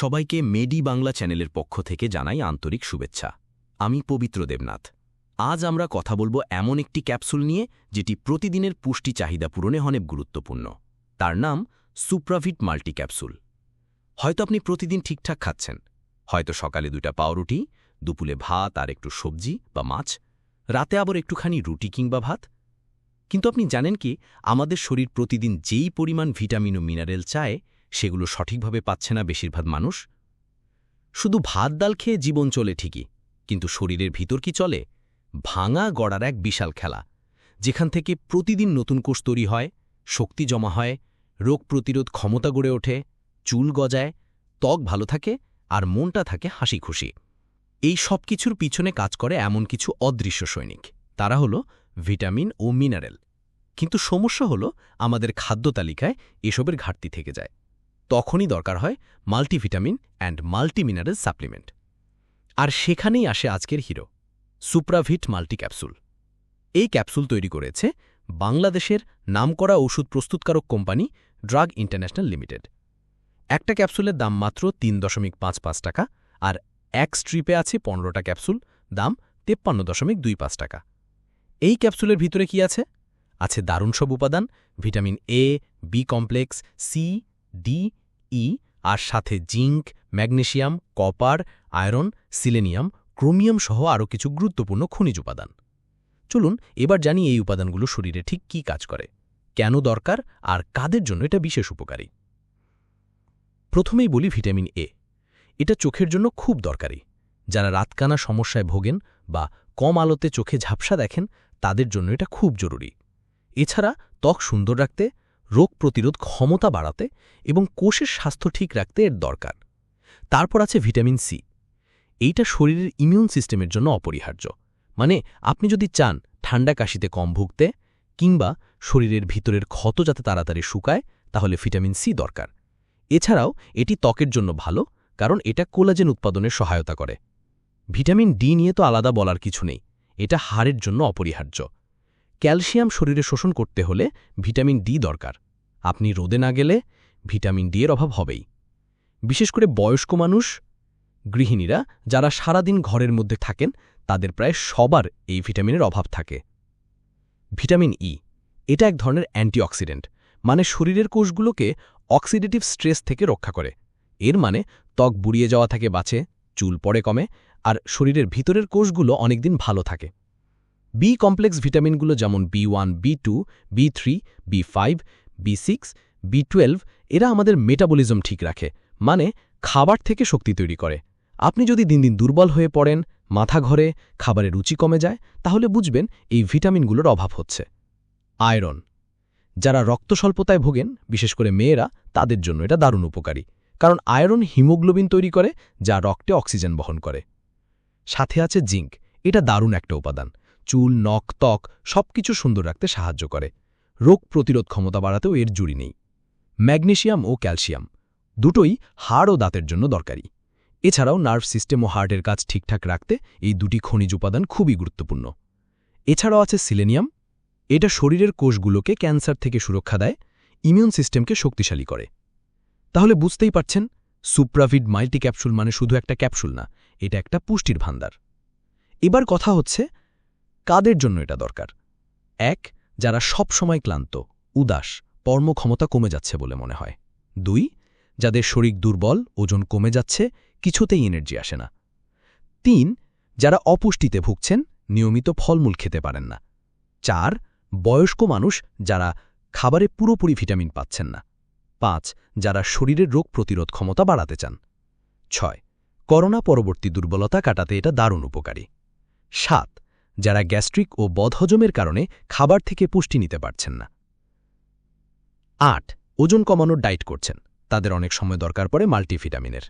সবাইকে মেডি বাংলা চ্যানেলের পক্ষ থেকে জানাই আন্তরিক শুভেচ্ছা। আমি পবিত্র দেবনাথ। আজ আমরা কথা বলব এমন একটি ক্যাপসুল নিয়ে, যেটি প্রতিদিনের পুষ্টি চাহিদা পূরণে অনেক গুরুত্বপূর্ণ। তার নাম সুপ্রাভিট মাল্টি ক্যাপসুল। হয়তো আপনি প্রতিদিন ঠিকঠাক খাচ্ছেন। হয়তো সকালে দুইটা পাউরুটি দুপুলে ভাত আর একটু সবজি বা মাছ, রাতে আবার একটুখানি রুটি কিংবা ভাত। কিন্তু আপনি জানেন কি, আমাদের শরীর প্রতিদিন যেই পরিমাণ ভিটামিন ও মিনারেল চায় সেগুলো সঠিকভাবে পাচ্ছে না বেশিরভাগ মানুষ। শুধু ভাত ডাল খেয়ে জীবন চলে ঠিকই, কিন্তু শরীরের ভিতর কি চলে? ভাঙা গড়ার এক বিশাল খেলা, যেখান থেকে প্রতিদিন নতুন কোষ তৈরি হয়, শক্তি জমা হয়, রোগ প্রতিরোধ ক্ষমতা গড়ে ওঠে, চুল গজায়, ত্বক ভালো থাকে আর মনটা থাকে হাসি খুশি এই সব কিছুর পিছনে কাজ করে এমন কিছু অদৃশ্য সৈনিক। তারা হল ভিটামিন ও মিনারেল। কিন্তু সমস্যা হল আমাদের খাদ্য তালিকায় এসবের ঘাটতি থেকে যায়। তখনই দরকার হয় মাল্টিভিটামিন অ্যান্ড মাল্টিমিনারেল সাপ্লিমেন্ট। আর সেখানেই আসে আজকের হিরো, সুপ্রাভিট মাল্টি ক্যাপসুল এই ক্যাপসুল তৈরি করেছে বাংলাদেশের নামকরা ওষুধ প্রস্তুতকারক কোম্পানি ড্রাগ ইন্টারন্যাশনাল লিমিটেড। একটা ক্যাপসুলের দাম মাত্র তিন দশমিক পাঁচ পাঁচ টাকা আর এক স্ট্রিপে আছে পনেরোটা ক্যাপসুল, দাম তেপ্পান্ন দশমিক দুই পাঁচ টাকা। এই ক্যাপসুলের ভিতরে কি আছে? আছে দারুণ সব উপাদান, vitamin A B complex C D, E, আর সাথে zinc magnesium copper, iron, selenium, chromium সহ আরও কিছু গুরুত্বপূর্ণ খনিজ উপাদান। চলুন এবার জানি এই উপাদানগুলো শরীরে ঠিক কি কাজ করে, কেন দরকার, আর কাদের জন্য এটা বিশেষ উপকারী। প্রথমেই বলি ভিটামিন এ। এটা চোখের জন্য খুব দরকারি। যারা রাতকানা সমস্যায় ভোগেন বা কম আলোতে চোখে ঝাপসা দেখেন, তাদের জন্য এটা খুব জরুরি। এছাড়া ত্বক সুন্দর রাখতে রোগ প্রতিরোধ ক্ষমতা বাড়াতে এবং কোষের স্বাস্থ্য ঠিক রাখতে এর দরকার। তারপর আছে ভিটামিন সি। এইটা শরীরের ইমিউন সিস্টেমের জন্য অপরিহার্য। মানে আপনি যদি চান ঠান্ডা কাশিতে কম ভুগতে কিংবা শরীরের ভিতরের ক্ষত যাতে তাড়াতাড়ি শুকায়, তাহলে ভিটামিন সি দরকার। এছাড়াও এটি ত্বকের জন্য ভালো, কারণ এটা কোলাজেন উৎপাদনের সহায়তা করে। ভিটামিন ডি নিয়ে তো আলাদা বলার কিছু নেই। এটা হাড়ের জন্য অপরিহার্য। ক্যালসিয়াম শরীরে শোষণ করতে হলে ভিটামিন ডি দরকার। আপনি রোদে না গেলে ভিটামিন ডি এর অভাব হবেই। বিশেষ করে বয়স্ক মানুষ, গৃহিণীরা যারা সারাদিন ঘরের মধ্যে থাকেন, তাদের প্রায় সবার এই ভিটামিনের অভাব থাকে। ভিটামিন ই, এটা এক ধরনের অ্যান্টিঅক্সিডেন্ট মানে শরীরের কোষগুলোকে অক্সিডেটিভ স্ট্রেস থেকে রক্ষা করে। এর মানে ত্বক বুড়িয়ে যাওয়া থেকে বাঁচে, চুল পড়ে কমে, আর শরীরের ভিতরের কোষগুলো অনেকদিন ভালো থাকে। বি কমপ্লেক্স ভিটামিনগুলো যেমন B one, B two, B three, B five B six, B twelve, এরা আমাদের মেটাবলিজম ঠিক রাখে মানে খাবার থেকে শক্তি তৈরি করে। আপনি যদি দিন দিন দুর্বল হয়ে পড়েন, মাথা ঘরে, খাবারের রুচি কমে যায়, তাহলে বুঝবেন এই ভিটামিনগুলোর অভাব হচ্ছে। আয়রন। যারা রক্ত স্বল্পতায় ভোগেন, বিশেষ করে মেয়েরা, তাদের জন্য এটা দারুণ উপকারী, কারণ আয়রন হিমোগ্লোবিন তৈরি করে, যা রক্তে অক্সিজেন বহন করে। সাথে আছে জিঙ্ক, এটা দারুণ একটা উপাদান। চুল, নখ, ত্বক, সবকিছু সুন্দর রাখতে সাহায্য করে। রোগ প্রতিরোধ ক্ষমতা বাড়াতেও এর জুড়ি নেই। ম্যাগনেশিয়াম ও ক্যালসিয়াম দুটোই হাড় ও দাঁতের জন্য দরকারি। এছাড়াও নার্ভ সিস্টেম ও হার্টের কাজ ঠিকঠাক রাখতে এই দুটি খনিজ উপাদান খুবই গুরুত্বপূর্ণ। এছাড়াও আছে সিলেনিয়াম। এটা শরীরের কোষগুলোকে ক্যান্সার থেকে সুরক্ষা দেয়, ইমিউন সিস্টেমকে শক্তিশালী করে। তাহলে বুঝতেই পারছেন, সুপ্রাভিড মাল্টি ক্যাপসুল মানে শুধু একটা ক্যাপসুল না, এটা একটা পুষ্টির ভান্ডার এবার কথা হচ্ছে, কাদের জন্য এটা দরকার? এক যারা সব সময় ক্লান্ত, উদাস, কর্মক্ষমতা কমে যাচ্ছে বলে মনে হয়। দুই, যাদের শরীর দুর্বল, ওজন কমে যাচ্ছে, কিছুতেই এনার্জি আসে না। তিন, যারা অপুষ্টিতে ভুগছেন, নিয়মিত ফলমূল খেতে পারেন না। চার, বয়স্ক মানুষ যারা খাবারে পুরোপুরি ভিটামিন পাচ্ছেন না। পাঁচ, যারা শরীরের রোগ প্রতিরোধ ক্ষমতা বাড়াতে চান। ছয়, করোনা পরবর্তী দুর্বলতা কাটাতে এটা দারুণ উপকারী। সাত যারা গ্যাস্ট্রিক ও বদহজমের কারণে খাবার থেকে পুষ্টি নিতে পারছেন না। আট, ওজন কমানোর ডায়েট করছেন। তাদের অনেক সময় দরকার পড়ে মাল্টিভিটামিনের।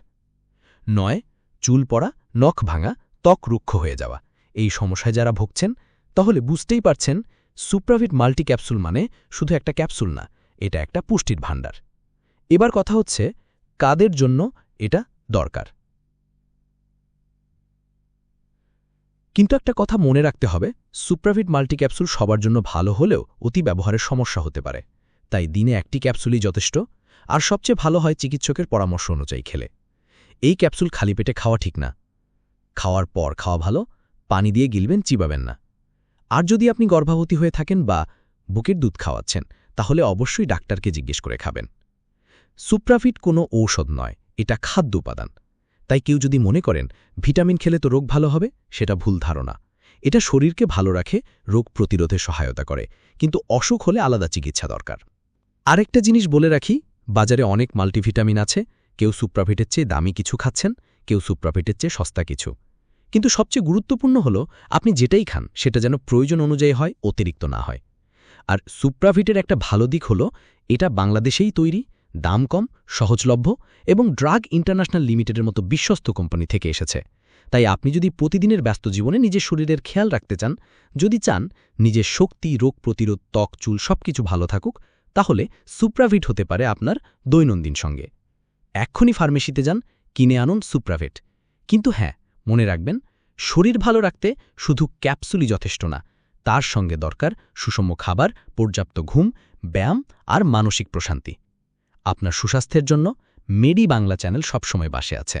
নয়, চুল পড়া, নখ ভাঙা, ত্বক রুক্ষ হয়ে যাওয়া। এই সমস্যায় যারা ভুগছেন, তাহলে বুঝতেই পারছেন, সুপ্রাভিট মাল্টি ক্যাপসুল মানে শুধু একটা ক্যাপসুল না, এটা একটা পুষ্টির ভাণ্ডার। এবার কথা হচ্ছে, কাদের জন্য এটা দরকার? কিন্তু একটা কথা মনে রাখতে হবে সুপ্রাভিট মাল্টি ক্যাপসুল সবার জন্য ভালো হলেও অতি ব্যবহারের সমস্যা হতে পারে। তাই দিনে একটি ক্যাপসুলই যথেষ্ট, আর সবচেয়ে ভালো হয় চিকিৎসকের পরামর্শ অনুযায়ী খেলে। এই ক্যাপসুল খালি পেটে খাওয়া ঠিক না। খাওয়ার পর খাওয়া ভালো, পানি দিয়ে গিলবেন, চিবাবেন না। আর যদি আপনি গর্ভবতী হয়ে থাকেন বা বুকের দুধ খাওয়াচ্ছেন, তাহলে অবশ্যই ডাক্তারকে জিজ্ঞেস করে খাবেন। সুপ্রাফিট কোনো ঔষধ নয়, এটা খাদ্য উপাদান। তাই কেউ যদি মনে করেন ভিটামিন খেলে তো রোগ ভালো হবে, সেটা ভুল ধারণা। এটা শরীরকে ভালো রাখে, রোগ প্রতিরোধে সহায়তা করে। কিন্তু অসুখ হলে আলাদা চিকিৎসা দরকার। আরেকটা জিনিস বলে রাখি, বাজারে অনেক মাল্টিভিটামিন আছে, কেউ সুপ্রাফিটের চেয়ে দামি কিছু খাচ্ছেন, কেউ সুপ্রাফিটের চেয়ে সস্তা কিছু। কিন্তু সবচেয়ে গুরুত্বপূর্ণ হল, আপনি যেটাই খান, সেটা যেন প্রয়োজন অনুযায়ী হয়, অতিরিক্ত না হয়। আর সুপ্রাফিটের একটা ভালো দিক হল, এটা বাংলাদেশেই তৈরি দাম কম, সহজলভ্য এবং ড্রাগ ইন্টারন্যাশনাল লিমিটেডের মতো বিশ্বস্ত কোম্পানি থেকে এসেছে। তাই আপনি যদি প্রতিদিনের ব্যস্ত জীবনে নিজের শরীরের খেয়াল রাখতে চান, যদি চান নিজের শক্তি, রোগ প্রতিরোধ, ত্বক, চুল সবকিছু ভালো থাকুক, তাহলে সুপ্রাভিট হতে পারে আপনার দৈনন্দিন সঙ্গে। এক্ষুনি ফার্মেসিতে যান, কিনে আনুন সুপ্রাভেট। কিন্তু হ্যাঁ মনে রাখবেন, শরীর ভালো রাখতে শুধু ক্যাপসুলই যথেষ্ট না, তার সঙ্গে দরকার সুষম খাবার, পর্যাপ্ত ঘুম, ব্যায়াম আর মানসিক প্রশান্তি। আপনার সুস্বাস্থ্যের জন্য মেডি বাংলা চ্যানেল সবসময় বাসে আছে।